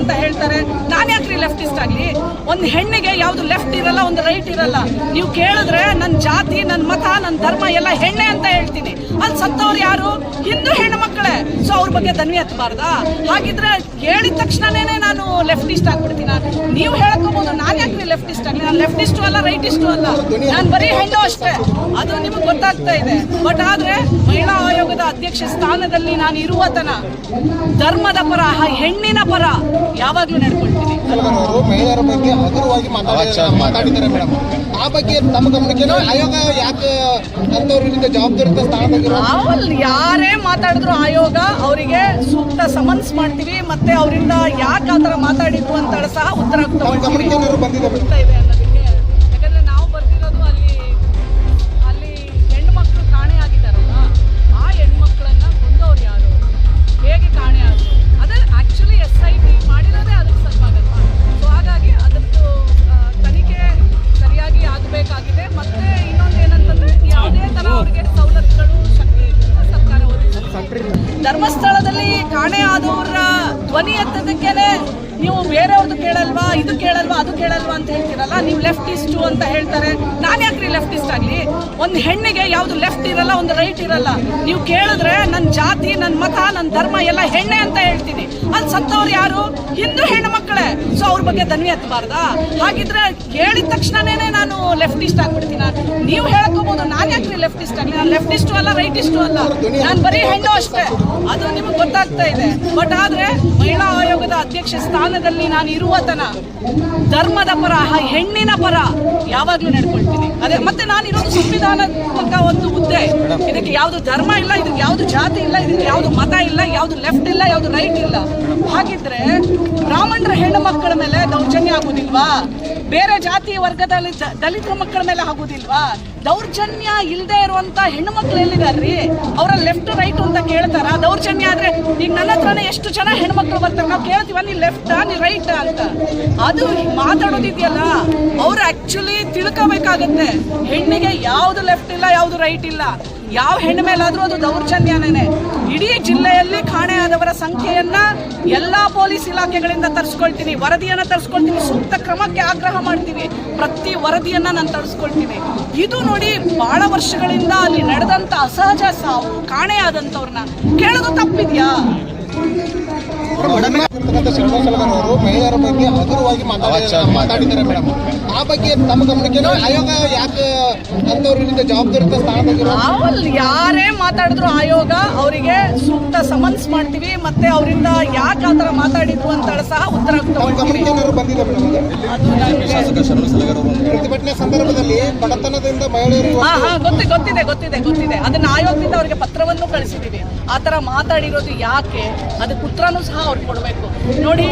ಅಂತ ಹೇಳ್ತಾರೆ. ನಾನು ಯಾಕ್ರಿ ಲೆಫ್ಟಿಸ್ಟ್ ಆಗಲಿ? ಒಂದು ಹೆಣ್ಣಿಗೆ ಯಾವುದು ಲೆಫ್ಟ್ ಇರಲ್ಲ, ಒಂದು ರೈಟ್ ಇರಲ್ಲ. ನೀವು ಕೇಳಿದ್ರೆ ನನ್ನ ಜಾತಿ ನನ್ನ ಮತ ನನ್ನ ಧರ್ಮ ಎಲ್ಲ ಹೆಣ್ಣೆ ಅಂತ ಹೇಳ್ತೀನಿ. ಅಲ್ಲಿ ಸತ್ತವ್ರು ಯಾರು? ಹಿಂದೂ ಹೆಣ್ಣು ಮಕ್ಕಳೇ ಸೊ ಅವ್ರ ಬಗ್ಗೆ ದನ್ವಿ ಹತ್ಬಾರ್ದಾ? ಹಾಗಿದ್ರೆ ಹೇಳಿದ ತಕ್ಷಣನೇ ನಾನು ಲೆಫ್ಟಿಸ್ಟ್ ಆಗ್ಬಿಡ್ತೀನ ನೀವು ಹೇಳ್ಕೋಬಹುದು ನಾನು ಯಾಕ್ರಿ ಲೆಫ್ಟಿಸ್ಟ್ ಆಗಲಿ? ನಾನು ಲೆಫ್ಟಿಸ್ಟು ಅಲ್ಲ ರೈಟಿಸ್ಟು ಅಲ್ಲ. ನಾನು ಬರೀ ಹೆಣ್ಣು ಅಷ್ಟೇ. ಅದು ನಿಮಗೆ ಗೊತ್ತಾಗ್ತಾ ಇದೆ. ಬಟ್ ಆದ್ರೆ ಮಹಿಳಾ ಆಯೋಗದ ಅಧ್ಯಕ್ಷ ಸ್ಥಾನದಲ್ಲಿ ನಾನು ಇರುವ ತನ ಧರ್ಮದ ಪರ ಹೆಣ್ಣಿನ ಪರ ಯಾವಾಗ್ಲೂ ನಡ್ಕೊಳ್ತೀನಿ. ಮಹಿಳೆಯರ ಬಗ್ಗೆ ಹಗುರವಾಗಿ ಮಾತಾಡಿದ್ದಾರೆ ಮಾತಾಡಿದ್ದಾರೆ ಮೇಡಮ್? ಆ ಬಗ್ಗೆ ಆಯೋಗ ಯಾಕೆ ಯಾರೇ ಮಾತಾಡಿದ್ರು ಆಯೋಗ ಅವರಿಗೆ ಸೂಕ್ತ ಸಮನ್ಸ್ ಮಾಡ್ತೀವಿ ಮತ್ತೆ ಅವರಿಂದ ಯಾಕೆ ಆ ಥರ ಮಾತಾಡಿದ್ರು ಅಂತ ಸಹ ಉತ್ತರ ಆಗ್ತಾ ಇದೆ ಅನ್ನೋದಕ್ಕೆ ಯಾಕಂದ್ರೆ ನಾವು ಬರ್ತಿರೋದು ಅಲ್ಲಿ ಅಲ್ಲಿ ಹೆಣ್ಮಕ್ಳು ಕಾಣೆ ಆಗಿದಾರಲ್ಲ ಆ ಹೆಣ್ಮಕ್ಳನ್ನ ಕೊಂದವ್ರು ಯಾರು? ಹೇಗೆ ಕಾಣೆ ಅದು ಅದೇ ಆಕ್ಚುಲಿ ಎಸ್ ಐ ಟಿ ಮಾಡಿರೋದೇ ಅದಕ್ಕೆ ಸಲ್ವಾಗಲ್ವಾ ಸೊ ಹಾಗಾಗಿ ಅದರದ್ದು ತನಿಖೆ ಸರಿಯಾಗಿ ಆಗಬೇಕಾಗಿದೆ. ಮತ್ತೆ ಇನ್ನೊಂದು ಏನಂತಂದ್ರೆ ಯಾವುದೇ ತರ ಅವ್ರಿಗೆ ಸವಲತ್ತುಗಳು ಶಕ್ತಿ ಸರ್ಕಾರ ಒದಗಿಸುತ್ತೆ. ಧರ್ಮಸ್ಥಳದಲ್ಲಿ ಕಾಣೆ ಆದವರ ಧ್ವನಿ ಎತ್ತದಕ್ಕೇನೆ ನೀವು ಬೇರೆಯವ್ರದ್ದು ಕೇಳಲ್ವಾ, ಇದು ಕೇಳಲ್ವಾ, ಅದು ಕೇಳಲ್ವಾ ಅಂತ ಹೇಳ್ತೀರಲ್ಲ, ನೀವು ಲೆಫ್ಟಿಸ್ಟು ಅಂತ ಹೇಳ್ತಾರೆ. ನಾನು ಯಾಕ್ರಿ ಲೆಫ್ಟಿಸ್ಟ್ ಆಗಲಿ? ಒಂದು ಹೆಣ್ಣಿಗೆ ಯಾವುದು ಲೆಫ್ಟ್ ಇರಲ್ಲ, ಒಂದು ರೈಟ್ ಇರಲ್ಲ. ನೀವು ಕೇಳಿದ್ರೆ ನನ್ನ ಜಾತಿ ನನ್ನ ಮತ ನನ್ನ ಧರ್ಮ ಎಲ್ಲ ಹೆಣ್ಣೆ ಅಂತ ಹೇಳ್ತೀನಿ. ಅಲ್ಲಿ ಸತ್ತವ್ರು ಯಾರು? ಹಿಂದೂ ಹೆಣ್ಣು ಮಕ್ಕಳೇ. ಸೊ ಅವ್ರ ಬಗ್ಗೆ ದನ್ವಿ ಹತ್ತಬಾರ್ದಾ ಹಾಗಿದ್ರೆ ಹೇಳಿದ ತಕ್ಷಣನೇ ನಾನು ಲೆಫ್ಟಿಸ್ಟ್ ಆಗ್ಬಿಡ್ತೀನಿ ನೀವು ಹೇಳ್ಕೋಬಹುದು ನಾನು ಯಾಕ್ರಿ ಲೆಫ್ಟಿಸ್ಟ್ ಆಗಲಿ? ನಾನು ಲೆಫ್ಟಿಸ್ಟು ಅಲ್ಲ ರೈಟಿಸ್ಟು ಅಲ್ಲ. ನಾನು ಬರೀ ಹೆಣ್ಣು ಅಷ್ಟೇ. ಅದು ನಿಮಗೆ ಗೊತ್ತಾಗ್ತಾ ಇದೆ. ಬಟ್ ಆದರೆ ಮಹಿಳಾ ಆಯೋಗದ ಅಧ್ಯಕ್ಷ ಸ್ಥಾನದಲ್ಲಿ ನಾನು ಇರುವ ತನ ಧರ್ಮದ ಪರ ಹೆಣ್ಣಿನ ಪರ ಯಾವಾಗ್ಲೂ ನಡ್ಕೊಳ್ತೀನಿ. ಅದೇ, ಮತ್ತೆ ನಾನು ಇರೋದು ಸಂವಿಧಾನಾತ್ಮಕ ಒಂದು ಇದಕ್ಕೆ ಯಾವುದು ಧರ್ಮ ಇಲ್ಲ, ಇದಕ್ಕೆ ಯಾವುದು ಜಾತಿ ಇಲ್ಲ, ಇದಕ್ಕೆ ಯಾವುದು ಮತ ಇಲ್ಲ, ಯಾವುದು ಲೆಫ್ಟ್ ಇಲ್ಲ, ಯಾವುದು ರೈಟ್ ಇಲ್ಲ. ಹಾಗಿದ್ರೆ ಬ್ರಾಹ್ಮಣರ ಹೆಣ್ಣು ಮಕ್ಕಳ ಮೇಲೆ ದೌರ್ಜನ್ಯ ಆಗುದಿಲ್ವಾ? ಬೇರೆ ಜಾತಿ ವರ್ಗದಲ್ಲಿ ದಲಿತರ ಮಕ್ಕಳ ಮೇಲೆ ಆಗುದಿಲ್ವಾ? ದೌರ್ಜನ್ಯ ಇಲ್ಲದೆ ಇರುವಂತ ಹೆಣ್ಣು ಮಕ್ಳು ಎಲ್ಲಿದಾರ್ರಿ? ಅವರ ಲೆಫ್ಟ್ ರೈಟ್ ಅಂತ ಕೇಳ್ತಾರ? ದೌರ್ಜನ್ಯ ಆದ್ರೆ ಈಗ ನನ್ನ ಹತ್ರನೇ ಎಷ್ಟು ಜನ ಹೆಣ್ಮಕ್ಳು ಬರ್ತಾರೆ? ನಾವು ಕೇಳ್ತೀವ ನೀ ಲೆಫ್ಟ್ ನೀ ರೈಟ್ ಅಂತ. ಅದು ಮಾತಾಡೋದಿದೆಯಲ್ಲ. ಅವ್ರು ಆಕ್ಚುಲಿ ತಿಳ್ಕೋಬೇಕಾಗತ್ತೆ ಹೆಣ್ಣಿಗೆ ಯಾವ್ದು ಲೆಫ್ಟ್ ಇಲ್ಲ, ಯಾವ್ದು ರೈಟ್ ಇಲ್ಲ. ಯಾವ ಹೆಣ್ಣು ಮೇಲಾದ್ರೂ ಅದು ದೌರ್ಜನ್ಯನೇ. ಇಡೀ ಜಿಲ್ಲೆಯಲ್ಲಿ ಕಾಣೆಯಾದವರ ಸಂಖ್ಯೆಯನ್ನ ಎಲ್ಲಾ ಪೊಲೀಸ್ ಇಲಾಖೆಗಳಿಂದ ತರಿಸ್ಕೊಳ್ತೀನಿ. ವರದಿಯನ್ನ ತರಿಸ್ಕೊಳ್ತೀನಿ. ಸೂಕ್ತ ಕ್ರಮಕ್ಕೆ ಆಗ್ರಹ ಮಾಡ್ತೀನಿ. ಪ್ರತಿ ವರದಿಯನ್ನ ನಾನು ತರಿಸ್ಕೊಳ್ತೀನಿ. ಇದು ನೋಡಿ ಬಹಳ ವರ್ಷಗಳಿಂದ ಅಲ್ಲಿ ನಡೆದಂತ ಅಸಹಜ ಸಾವು ಕಾಣೆಯಾದಂಥವ್ರನ್ನ ಕೇಳೋದು ತಪ್ಪಿದ್ಯಾ? ಇರ್ತಕ್ಕಂಥ ಶಿಕ್ಷಣ ಸಲಗರ್ ಅವರು ಮಹಿಳೆಯರ ಬಗ್ಗೆ ಹಗುರವಾಗಿ ಮಾತಾಡಿದ್ದಾರೆ ಮಾತಾಡಿದ್ದಾರೆ ಮೇಡಮ್. ಆ ಬಗ್ಗೆ ತಮ್ಮ ಗಮನಕ್ಕೆ ಆಯೋಗ ಯಾಕೆ ಜವಾಬ್ದಾರಿತ ಸ್ಥಾನದಲ್ಲಿ ಅವಲ್ಲಿ ಯಾರೇ ಮಾತಾಡಿದ್ರು ಆಯೋಗ ಅವರಿಗೆ ಸೂಕ್ತ ಸಮನ್ಸ್ ಮಾಡ್ತೀವಿ ಮತ್ತೆ ಅವರಿಂದ ಯಾಕೆ ಆ ಥರ ಮಾತಾಡಿದ್ರು ಅಂತ ಸಹ ಉತ್ತರ ಗಮನಕ್ಕೆ ಬಂದಿದೆ ಮೇಡಮ್? ಅದು ಪ್ರತಿಭಟನೆ ಸಂದರ್ಭದಲ್ಲಿ ಬಡತನದಿಂದ ಮಹಿಳೆಯರು ಹಾ ಹಾ ಗೊತ್ತಿ ಗೊತ್ತಿದೆ ಗೊತ್ತಿದೆ ಗೊತ್ತಿದೆ. ಅದನ್ನ ಆಯೋಗದಿಂದ ಅವರಿಗೆ ಪತ್ರವನ್ನು ಕಳಿಸಿದೀವಿ. ಆ ಥರ ಮಾತಾಡಿರೋದು ಯಾಕೆ? ಅದಕ್ಕೆ ಉತ್ತರನೂ ಸಹ ಅವ್ರಿಗೆ ಕೊಡಬೇಕು. ನೋಡಿ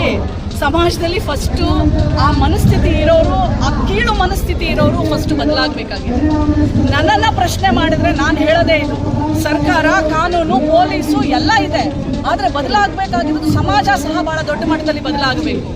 ಸಮಾಜದಲ್ಲಿ ಫಸ್ಟು ಆ ಮನಸ್ಥಿತಿ ಇರೋರು ಆ ಕೀಳು ಮನಸ್ಥಿತಿ ಇರೋರು ಫಸ್ಟ್ ಬದಲಾಗಬೇಕಾಗಿದೆ. ನನ್ನನ್ನು ಪ್ರಶ್ನೆ ಮಾಡಿದ್ರೆ ನಾನು ಹೇಳೋದೇ ಇದು. ಸರ್ಕಾರ ಕಾನೂನು ಪೊಲೀಸು ಎಲ್ಲ ಇದೆ. ಆದರೆ ಬದಲಾಗಬೇಕಾಗಿರೋದು ಸಮಾಜ ಸಹ ಬಹಳ ದೊಡ್ಡ ಮಟ್ಟದಲ್ಲಿ ಬದಲಾಗಬೇಕು.